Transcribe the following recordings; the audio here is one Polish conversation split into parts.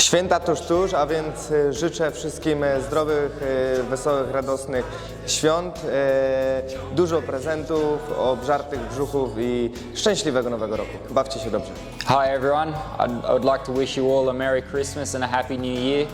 Święta tuż, tuż, a więc y, życzę wszystkim y, zdrowych, y, wesołych, radosnych świąt, dużo prezentów, obżartych brzuchów i szczęśliwego nowego roku. Bawcie się dobrze. Hi everyone, I'd, I would like to wish you all a Merry Christmas and a Happy New Year.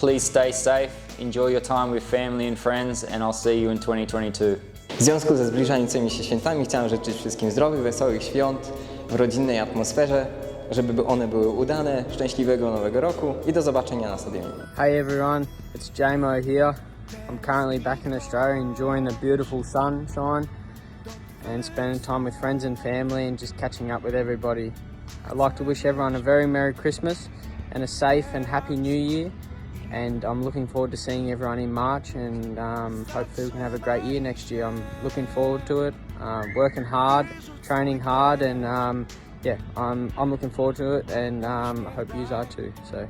Please stay safe, enjoy your time with family and friends, and I'll see you in 2022. W związku ze zbliżającymi się świętami chciałem życzyć wszystkim zdrowych, wesołych świąt w rodzinnej atmosferze, żeby one były udane, szczęśliwego nowego roku i do zobaczenia na stadionie. Hey everyone, it's JMO here. I'm currently back in Australia enjoying the beautiful sunshine and spending time with friends and family and just catching up with everybody. I'd like to wish everyone a very Merry Christmas and a safe and happy New Year. And I'm looking forward to seeing everyone in March and um, hopefully we can have a great year next year. I'm looking forward to it, uh, working hard, training hard, and um, yeah, I'm, I'm looking forward to it and um, I hope you are too. So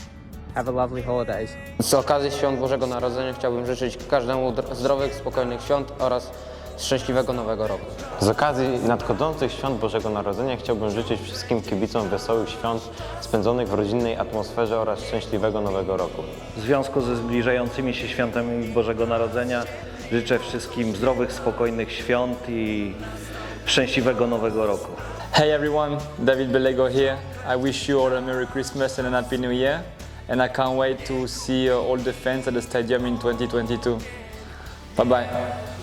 have a lovely holidays. Z okazji Świąt Bożego Narodzenia chciałbym życzyć każdemu dr- zdrowych, spokojnych świąt oraz szczęśliwego Nowego Roku. Z okazji nadchodzących świąt Bożego Narodzenia chciałbym życzyć wszystkim kibicom wesołych świąt spędzonych w rodzinnej atmosferze oraz szczęśliwego Nowego Roku. W związku ze zbliżającymi się świętami Bożego Narodzenia życzę wszystkim zdrowych, spokojnych świąt i szczęśliwego Nowego roku. Hey everyone, David Belego here. I wish you all a Merry Christmas and a Happy New Year. And I can't wait to see all the fans at the stadium in 2022. Bye bye.